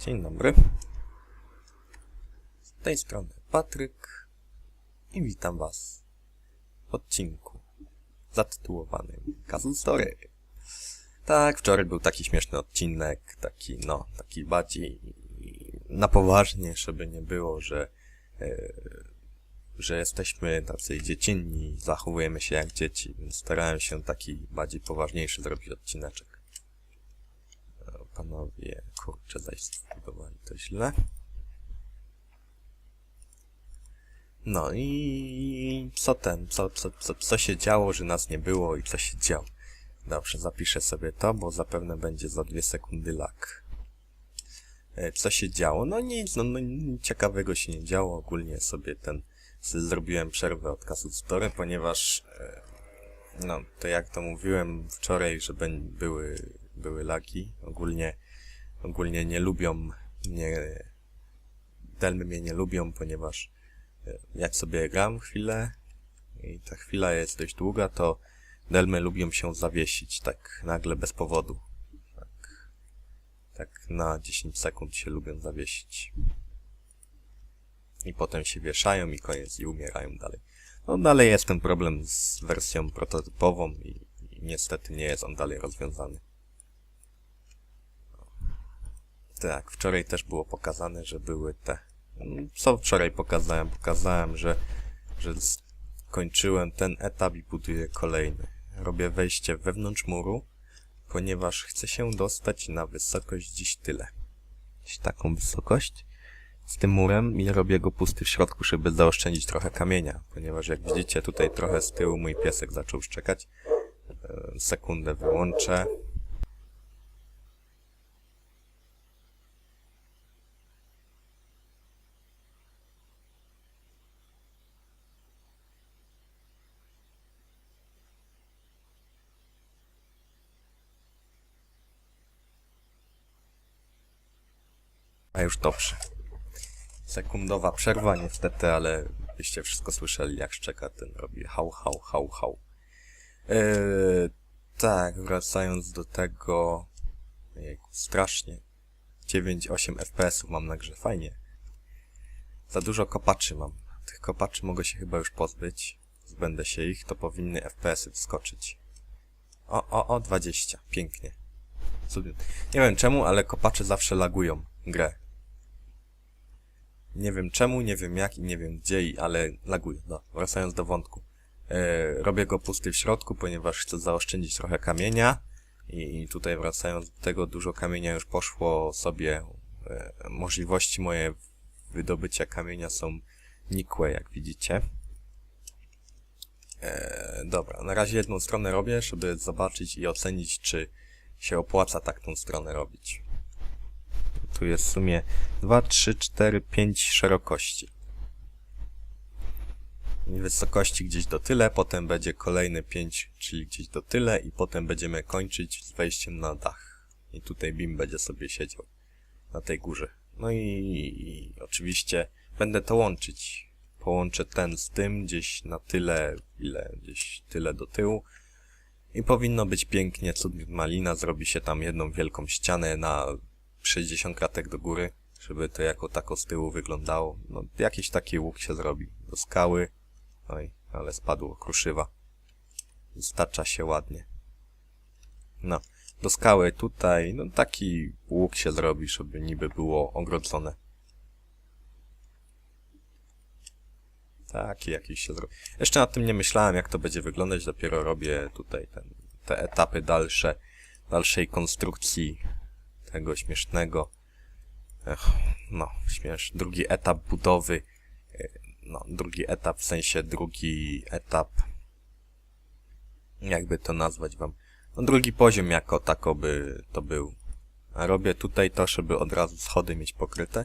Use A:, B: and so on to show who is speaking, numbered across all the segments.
A: Dzień dobry. Z tej strony Patryk i witam was w odcinku zatytułowanym Castle Story. Tak, wczoraj był taki śmieszny odcinek, taki no, taki bardziej na poważnie, żeby nie było, że e, że jesteśmy tacy dziecinni, zachowujemy się jak dzieci, więc starałem się taki bardziej poważniejszy zrobić odcineczek. Panowie, kurczę, zaś zbudowali to źle. No i co ten, co, co, co, co się działo, że nas nie było i co się działo. Dobrze, zapiszę sobie to, bo zapewne będzie za dwie sekundy lag. E, Co się działo? No nic, no, no ciekawego się nie działo. Ogólnie sobie ten, zrobiłem przerwę od Castle Story, ponieważ, e, no, to jak to mówiłem wczoraj, że były, były lagi. Ogólnie, ogólnie nie lubią mnie, Delmy mnie nie lubią, ponieważ e, jak sobie gram chwilę i ta chwila jest dość długa, to Delmy lubią się zawiesić, tak nagle bez powodu. Tak, tak na 10 sekund się lubią zawiesić. I potem się wieszają i koniec i umierają dalej. No dalej jest ten problem z wersją prototypową i, i niestety nie jest on dalej rozwiązany. Tak, wczoraj też było pokazane, że były te... Co wczoraj pokazałem? Pokazałem, że, że skończyłem ten etap i buduję kolejny. Robię wejście wewnątrz muru, ponieważ chcę się dostać na wysokość gdzieś tyle. Taką wysokość z tym murem i robię go pusty w środku, żeby zaoszczędzić trochę kamienia, ponieważ jak widzicie tutaj trochę z tyłu mój piesek zaczął szczekać. E, Sekundę wyłączę. A już dobrze. Sekundowa przerwa niestety, ale byście wszystko słyszeli jak szczeka ten robi hał, hał, hał, hał. Eee, tak, wracając do tego... Jejku, strasznie. 9-8 FPS-ów mam na grze, fajnie. Za dużo kopaczy mam. Tych kopaczy mogę się chyba już pozbyć. Zbędę się ich, to powinny FPS-y wskoczyć. O, o, o, 20. Pięknie. Cudnie. Nie wiem czemu, ale kopacze zawsze lagują grę. Nie wiem czemu, nie wiem jak i nie wiem gdzie, ale laguje. No, wracając do wątku. E, robię go pusty w środku, ponieważ chcę zaoszczędzić trochę kamienia. I, I tutaj wracając do tego, dużo kamienia już poszło sobie. E, możliwości moje wydobycia kamienia są nikłe, jak widzicie. E, dobra, na razie jedną stronę robię, żeby zobaczyć i ocenić, czy się opłaca tak tą stronę robić. Tu jest w sumie 2, 3, 4, 5 szerokości. Wysokości gdzieś do tyle, potem będzie kolejne 5, czyli gdzieś do tyle i potem będziemy kończyć z wejściem na dach. I tutaj Bim będzie sobie siedział na tej górze. No i, i oczywiście będę to łączyć. Połączę ten z tym gdzieś na tyle, ile gdzieś tyle do tyłu. I powinno być pięknie, cud malina, zrobi się tam jedną wielką ścianę na 60 kratek do góry, żeby to jako tako z tyłu wyglądało. No, jakiś taki łuk się zrobi. Do skały. Oj, ale spadło kruszywa. Stacza się ładnie. No, do skały tutaj, no taki łuk się zrobi, żeby niby było ogrodzone. Taki jakiś się zrobi. Jeszcze nad tym nie myślałem, jak to będzie wyglądać, dopiero robię tutaj ten, te etapy dalsze, dalszej konstrukcji tego śmiesznego. No, śmiesz. Drugi etap budowy. e, No, drugi etap, w sensie drugi etap. Jakby to nazwać wam. No, drugi poziom jako tako by to był. A robię tutaj to, żeby od razu schody mieć pokryte.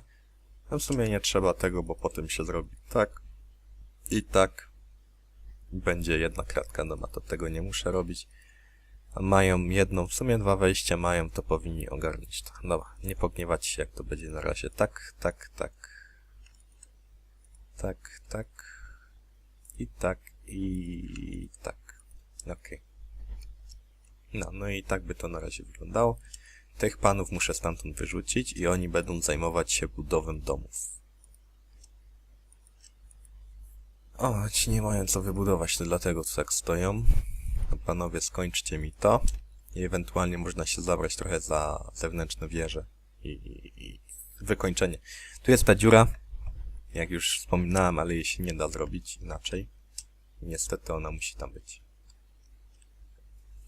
A: No w sumie nie trzeba tego, bo potem się zrobi tak i tak. Będzie jedna kratka, no to tego nie muszę robić. Mają jedną, w sumie dwa wejścia mają, to powinni ogarnąć to. Dobra, nie pogniewać się, jak to będzie na razie. Tak, tak, tak. Tak, tak. I tak, i tak. Okej. No, no i tak by to na razie wyglądało. Tych panów muszę stamtąd wyrzucić i oni będą zajmować się budową domów. O, ci nie mają co wybudować, to dlatego tu tak stoją. No, panowie, skończcie mi to. I ewentualnie można się zabrać trochę za zewnętrzne wieże. I, i, i wykończenie. Tu jest ta dziura. Jak już wspominałem, ale jej się nie da zrobić inaczej. Niestety ona musi tam być.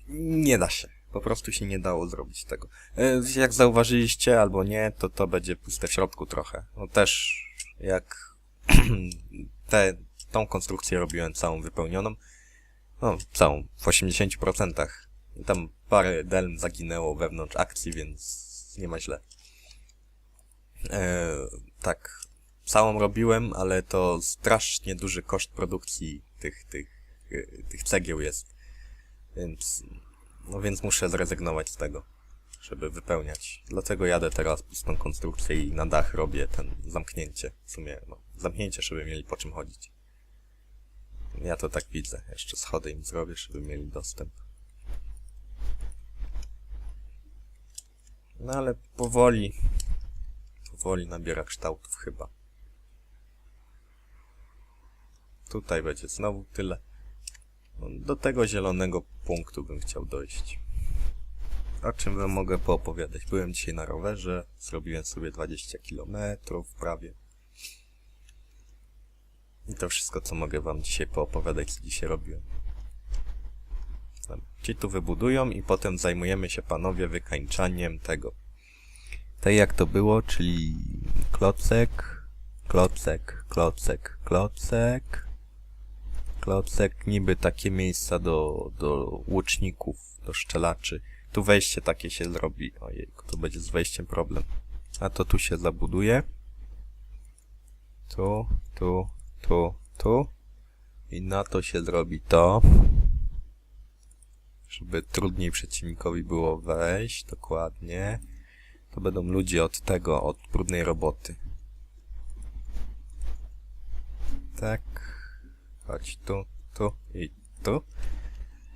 A: Nie da się. Po prostu się nie dało zrobić tego. E, Jak zauważyliście, albo nie, to to będzie puste w środku trochę. No też, jak te, tą konstrukcję robiłem całą wypełnioną, no całą, w 80%. I Tam parę delm zaginęło wewnątrz akcji, więc nie ma źle. E, tak, całą robiłem, ale to strasznie duży koszt produkcji tych, tych, e, tych cegieł jest. Więc, no więc muszę zrezygnować z tego, żeby wypełniać. Dlatego jadę teraz pustą konstrukcję i na dach robię ten zamknięcie. W sumie, no, zamknięcie, żeby mieli po czym chodzić. Ja to tak widzę. Jeszcze schody im zrobię, żeby mieli dostęp. No ale powoli, powoli nabiera kształtów chyba. Tutaj będzie znowu tyle. No, Do tego zielonego punktu bym chciał dojść. O czym wam mogę poopowiadać? Byłem dzisiaj na rowerze, zrobiłem sobie 20 km prawie. I to wszystko, co mogę wam dzisiaj poopowiadać, co dzisiaj robiłem. Ci tu wybudują i potem zajmujemy się, panowie, wykańczaniem tego. Tak jak to było, czyli klocek, klocek, klocek, klocek, klocek, niby takie miejsca do, do łuczników, do szczelaczy. Tu wejście takie się zrobi. Ojej, tu będzie z wejściem problem. A to tu się zabuduje. Tu, tu, tu, tu. I na to się zrobi to. Żeby trudniej przeciwnikowi było wejść, dokładnie. To będą ludzie od tego, od brudnej roboty. Tak. Chodź tu, tu i tu.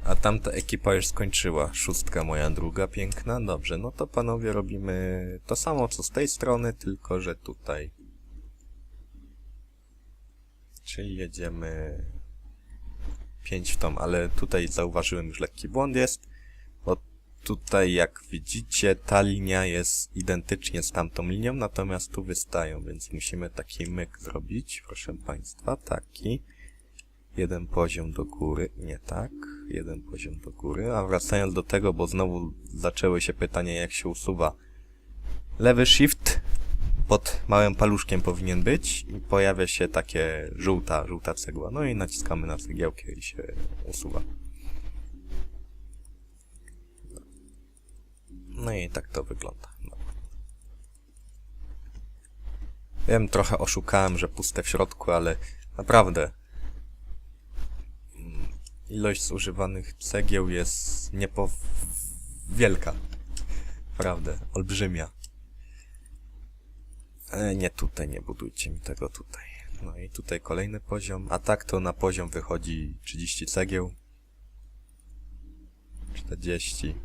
A: A tamta ekipa już skończyła. Szóstka moja druga piękna. Dobrze, no to panowie robimy to samo co z tej strony, tylko że tutaj. Czyli jedziemy 5 w tą, ale tutaj zauważyłem już lekki błąd jest. Bo tutaj jak widzicie ta linia jest identycznie z tamtą linią, natomiast tu wystają, więc musimy taki myk zrobić, proszę państwa, taki. Jeden poziom do góry, nie tak, jeden poziom do góry, a wracając do tego, bo znowu zaczęły się pytania jak się usuwa. Lewy shift pod małym paluszkiem powinien być i pojawia się takie żółta, żółta cegła. No i naciskamy na cegiełkę i się usuwa. No i tak to wygląda. No. Wiem, trochę oszukałem, że puste w środku, ale naprawdę mm, ilość zużywanych cegieł jest niepo... wielka. Prawdę, olbrzymia. E, nie tutaj, nie budujcie mi tego tutaj. No i tutaj kolejny poziom, a tak to na poziom wychodzi 30 cegieł. 40.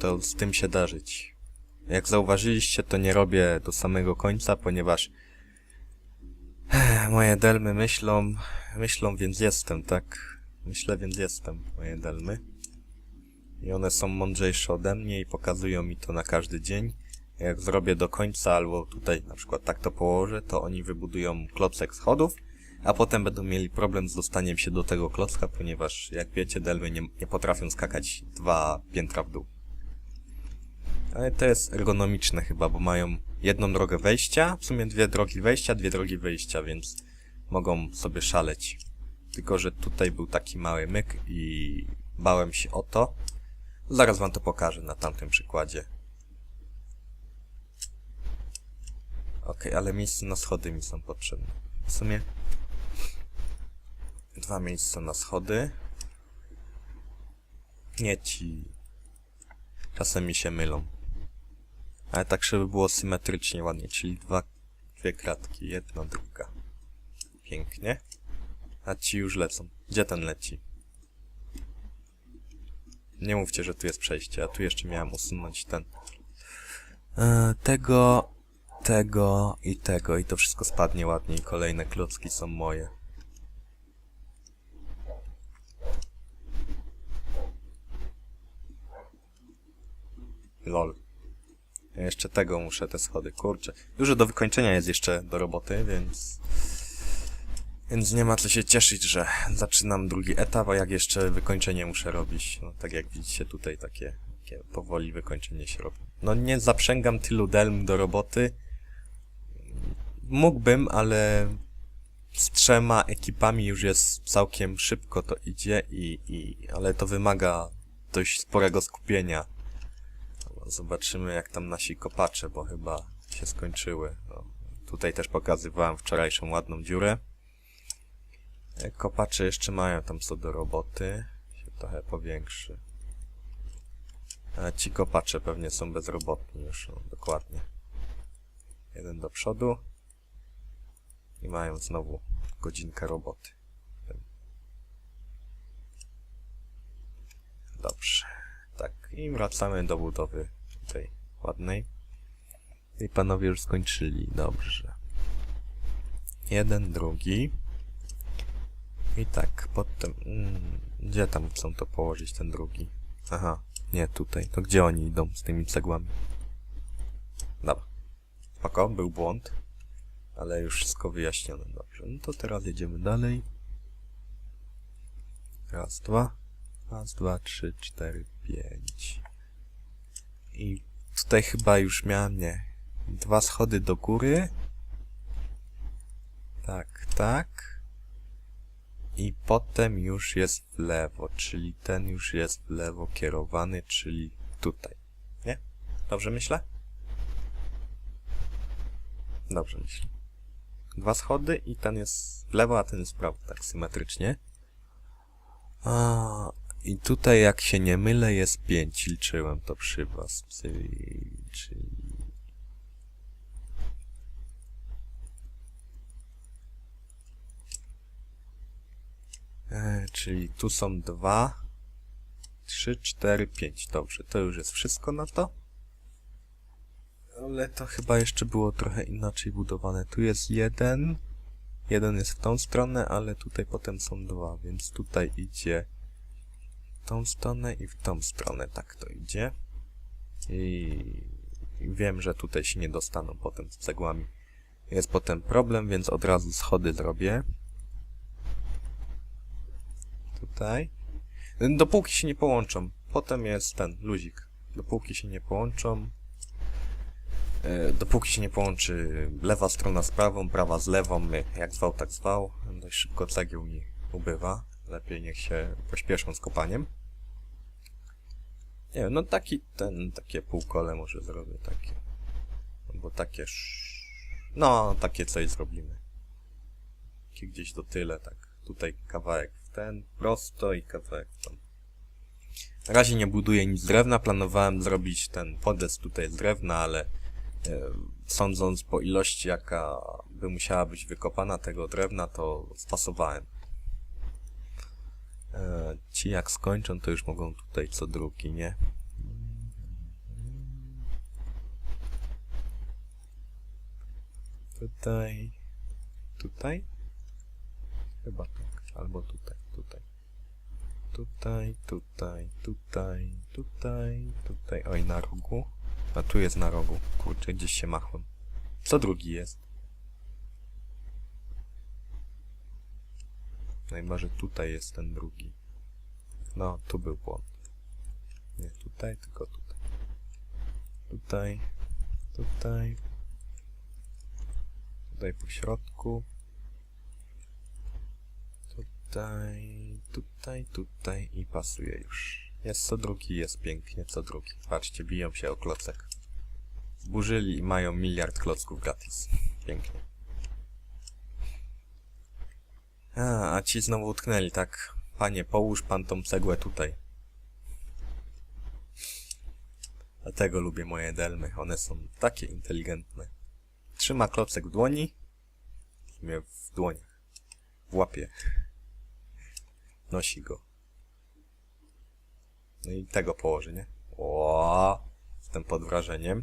A: To z tym się da żyć. Jak zauważyliście, to nie robię do samego końca, ponieważ moje delmy myślą, myślą, więc jestem, tak? Myślę, więc jestem, moje delmy. I one są mądrzejsze ode mnie i pokazują mi to na każdy dzień. Jak zrobię do końca, albo tutaj na przykład tak to położę, to oni wybudują klocek schodów, a potem będą mieli problem z dostaniem się do tego klocka, ponieważ jak wiecie, delmy nie, nie potrafią skakać dwa piętra w dół. Ale to jest ergonomiczne chyba, bo mają jedną drogę wejścia, w sumie dwie drogi wejścia, dwie drogi wyjścia, więc mogą sobie szaleć. Tylko, że tutaj był taki mały myk i bałem się o to. Zaraz wam to pokażę na tamtym przykładzie. Okej, ale miejsce na schody mi są potrzebne. W sumie dwa miejsca na schody. Nie ci. Czasem mi się mylą. Ale tak, żeby było symetrycznie ładnie, czyli dwa, dwie kratki, jedna, druga. Pięknie. A ci już lecą. Gdzie ten leci? Nie mówcie, że tu jest przejście, a tu jeszcze miałem usunąć ten. E, tego, tego i tego i to wszystko spadnie ładnie i kolejne klocki są moje. Lol. Ja jeszcze tego muszę, te schody, kurczę. Dużo do wykończenia jest jeszcze do roboty, więc... Więc nie ma co się cieszyć, że zaczynam drugi etap, a jak jeszcze wykończenie muszę robić. No tak jak widzicie tutaj takie, takie powoli wykończenie się robi. No nie zaprzęgam tylu delm do roboty. Mógłbym, ale z trzema ekipami już jest całkiem szybko to idzie i, i ale to wymaga dość sporego skupienia. No, Zobaczymy jak tam nasi kopacze, bo chyba się skończyły. No, tutaj też pokazywałem wczorajszą ładną dziurę. E, Kopacze jeszcze mają tam co do roboty. Się trochę powiększy. A ci kopacze pewnie są bezrobotni już, no, dokładnie. Jeden do przodu. I mają znowu godzinkę roboty. Dobrze. Tak, i wracamy do budowy tej ładnej. I panowie już skończyli, dobrze. Jeden, drugi. I tak, potem... Mm, gdzie tam chcą to położyć, ten drugi? Aha, nie, tutaj. To gdzie oni idą z tymi cegłami? Dobra. Spoko, był błąd. Ale już wszystko wyjaśnione, dobrze. No to teraz jedziemy dalej. Raz, dwa. Raz, dwa, trzy, cztery, pięć. I tutaj chyba już miałem, nie. Dwa schody do góry. Tak, tak. I potem już jest w lewo, czyli ten już jest w lewo kierowany, czyli tutaj. Nie? Dobrze myślę? Dobrze myślę. Dwa schody i ten jest w lewo, a ten jest w prawo, tak symetrycznie. A, i tutaj jak się nie mylę jest pięć, liczyłem to przy was, czyli... czyli... E, czyli tu są dwa, trzy, cztery, pięć. Dobrze, to już jest wszystko na to. Ale to chyba jeszcze było trochę inaczej budowane. Tu jest jeden, jeden jest w tą stronę, ale tutaj potem są dwa, więc tutaj idzie w tą stronę i w tą stronę. Tak to idzie. I wiem, że tutaj się nie dostaną potem z cegłami. Jest potem problem, więc od razu schody zrobię. Tutaj. Dopóki się nie połączą. Potem jest ten luzik. Dopóki się nie połączą. E, Dopóki się nie połączy lewa strona z prawą, prawa z lewą, jak zwał, tak zwał. Dość szybko cegieł mi ubywa. Lepiej niech się pośpieszą z kopaniem. Nie wiem, no taki ten, takie półkole może zrobię, takie. Albo takie sz... No, takie coś zrobimy. Takie gdzieś do tyle, tak. Tutaj kawałek w ten, prosto i kawałek tam. Na razie nie buduję nic drewna, planowałem zrobić ten podest tutaj z drewna, ale sądząc po ilości, jaka by musiała być wykopana tego drewna, to spasowałem. E, ci jak skończą, to już mogą tutaj co drugi, nie? Tutaj, tutaj? Chyba tak, albo tutaj, tutaj. Tutaj, tutaj, tutaj, tutaj, tutaj. Oj, na rogu. A tu jest na rogu. Kurczę, gdzieś się machłem. Co drugi jest? No chyba, że tutaj jest ten drugi. No, tu był błąd. Nie tutaj, tylko tutaj. Tutaj, tutaj. Tutaj po środku. Tutaj, tutaj, tutaj i pasuje już. Jest co drugi, jest pięknie, co drugi. Patrzcie, biją się o klocek. Zburzyli i mają miliard klocków gratis. Pięknie. A, a ci znowu utknęli, tak? Panie, połóż pan tą cegłę tutaj. Dlatego lubię moje delmy, one są takie inteligentne. Trzyma klocek w dłoni, w dłoniach, w łapie. Nosi go. No i tego położy, nie? O, jestem pod wrażeniem.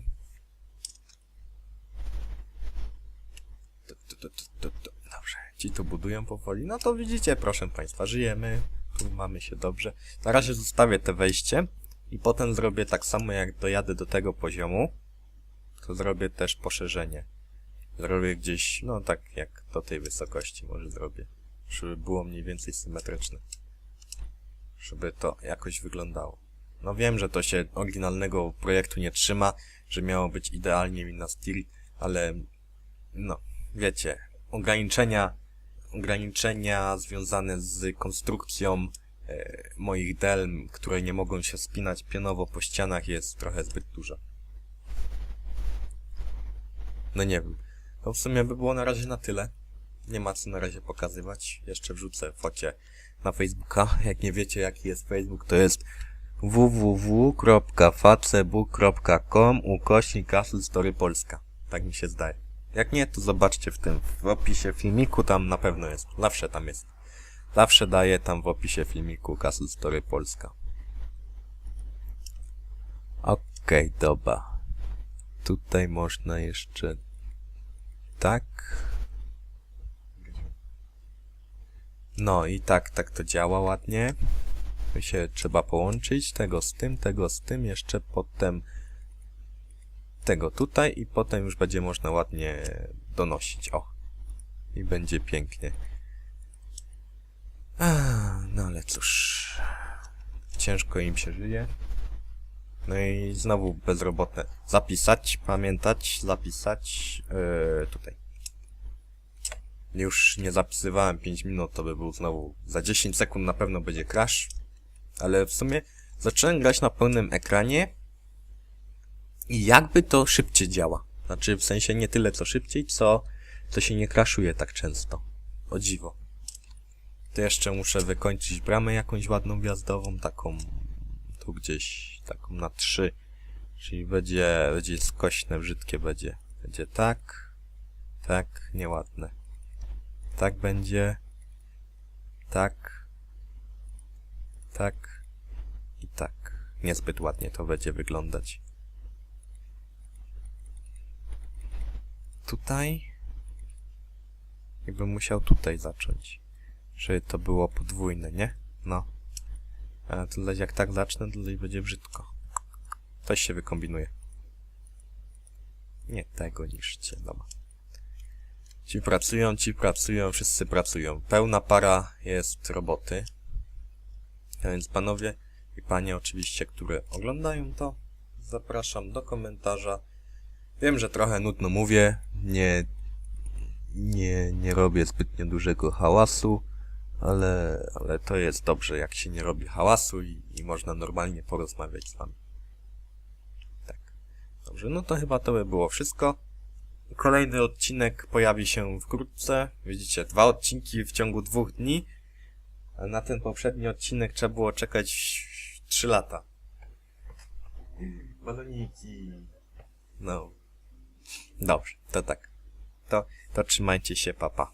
A: Tu, tu, tu, tu, tu. Dobrze, ci tu budują powoli. No to widzicie, proszę Państwa, żyjemy. Tu mamy się dobrze. Na razie zostawię te wejście i potem zrobię tak samo jak dojadę do tego poziomu, to zrobię też poszerzenie. Zrobię gdzieś, no tak jak do tej wysokości może zrobię. Żeby było mniej więcej symetryczne. Żeby to jakoś wyglądało. No wiem, że to się oryginalnego projektu nie trzyma, że miało być idealnie na styl, ale no, wiecie, ograniczenia, ograniczenia związane z konstrukcją e, moich delm, które nie mogą się spinać pionowo po ścianach jest trochę zbyt dużo. No nie wiem. To w sumie by było na razie na tyle. Nie ma co na razie pokazywać. Jeszcze wrzucę focie na Facebooka. Jak nie wiecie jaki jest Facebook, to jest www.facebook.com ukośnik Story Polska. Tak mi się zdaje. Jak nie, to zobaczcie w tym, w opisie filmiku, tam na pewno jest. Zawsze tam jest. Zawsze daję tam w opisie filmiku Castle Story Polska. Okej, dobra. Tutaj można jeszcze... Tak. No i tak, tak to działa ładnie. Tu się trzeba połączyć tego z tym, tego z tym, jeszcze potem tego tutaj i potem już będzie można ładnie donosić. O. I będzie pięknie. No ale cóż. Ciężko im się żyje. No i znowu bezrobotne. Zapisać, pamiętać, zapisać. Yy, tutaj. Już nie zapisywałem 5 minut, to by był znowu. Za 10 sekund na pewno będzie crash. Ale w sumie zacząłem grać na pełnym ekranie. I jakby to szybciej działa. Znaczy w sensie nie tyle co szybciej, co to się nie crashuje tak często. O dziwo. To jeszcze muszę wykończyć bramę jakąś ładną wjazdową, taką tu gdzieś, taką na trzy. Czyli będzie, będzie skośne, brzydkie będzie. Będzie tak, tak, nieładne. Tak będzie, tak, tak i tak. Niezbyt ładnie to będzie wyglądać. Tutaj, jakbym musiał tutaj zacząć, żeby to było podwójne, nie? No. A tutaj jak tak zacznę, tutaj będzie brzydko. Coś się wykombinuje. Nie tego niszcie, dobra. Ci pracują, ci pracują, wszyscy pracują. Pełna para jest roboty. A więc panowie i panie oczywiście, które oglądają to, zapraszam do komentarza. Wiem, że trochę nudno mówię, nie, nie, nie robię zbytnio dużego hałasu, ale, ale to jest dobrze, jak się nie robi hałasu i, i można normalnie porozmawiać z wami. Tak. Dobrze, no to chyba to by było wszystko. Kolejny odcinek pojawi się wkrótce. Widzicie, dwa odcinki w ciągu dwóch dni. A na ten poprzedni odcinek trzeba było czekać 3 lata. Baloniki. No. Dobrze, to tak. To, to trzymajcie się, papa.